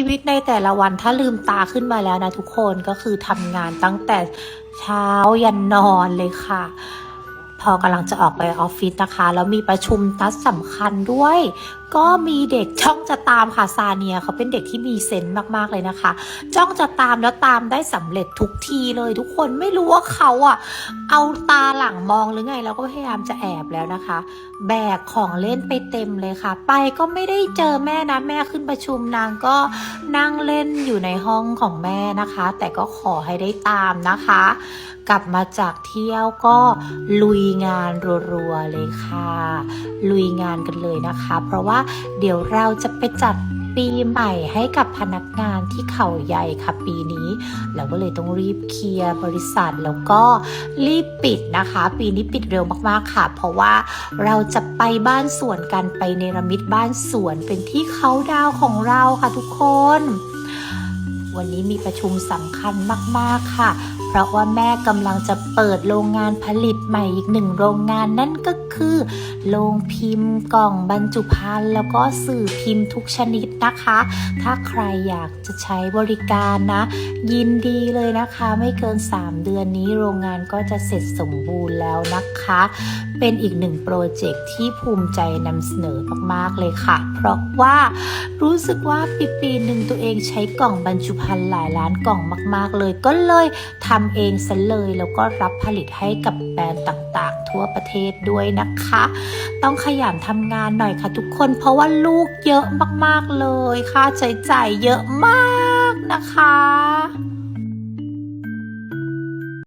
ีวิตในแต่ละวันถ้าลืมตาขึ้นมาแล้วนะทุกคนก็คือทำงานตั้งแต่เช้ายันนอนเลยค่ะ พอกำลังจะออกไปออฟฟิศนะคะ แล้วมีประชุมนัดสำคัญด้วย ก็มีเด็กจ้องจะตามค่ะซาเนียเขาเป็นเด็กที่มีเซนส์มากๆเลยนะคะ จ้องจะตามแล้วตามได้สำเร็จทุกทีเลยทุกคนไม่รู้ว่าเขาอะเอาตาหลังมองหรือไงเราก็พยายามจะแอบแล้วนะคะ แบกของเล่นไปเต็มเลยค่ะ ไปก็ไม่ได้เจอแม่นะแม่ขึ้นประชุมนางก็นั่งเล่นอยู่ในห้องของแม่นะคะ แต่ก็ขอให้ได้ตามนะคะ กลับมาจากเที่ยวก็ลุยงานรัวๆเลยค่ะ ลุยงานกันเลยนะคะ เพราะว่าเดี๋ยวเราจะไปจัดปีใหม่ให้กับพนักงานที่เขาใหญ่ค่ะปีนี้ เราก็เลยต้องรีบเคลียร์บริษัทแล้วก็รีบปิดนะคะ ปีนี้ปิดเร็วมากๆค่ะ เพราะว่าเราจะไปบ้านสวนกันไปเนรมิตบ้านสวนเป็นที่เขาดาวของเราค่ะทุกคน วันนี้มีประชุมสำคัญมากๆค่ะเพราะว่าแม่กำลังจะเปิดโรงงานผลิตใหม่อีกหนึ่งโรงงานนั่นก็คือโรงพิมพ์กล่องบรรจุภัณฑ์แล้วก็สื่อพิมพ์ทุกชนิดนะคะ ถ้าใครอยากจะใช้บริการนะ ยินดีเลยนะคะ ไม่เกิน 3 เดือนนี้โรงงานก็จะเสร็จสมบูรณ์แล้วนะคะ เป็นอีกหนึ่งโปรเจกต์ที่ภูมิใจนำเสนอมากๆเลยค่ะ เพราะว่ารู้สึกว่าปีปีหนึ่งตัวเองใช้กล่องบรรจุภัณฑ์หลายล้านกล่องมาก ๆ เลยก็เลยทำำเองซะเลย แล้วก็รับผลิตให้กับแบรนด์ต่างๆ ทั่วประเทศด้วยนะคะ ต้องขยันทำงานหน่อยค่ะทุกคนเพราะว่าลูกเยอะมากๆเลย ค่าใช้จ่ายเยอะมากนะคะ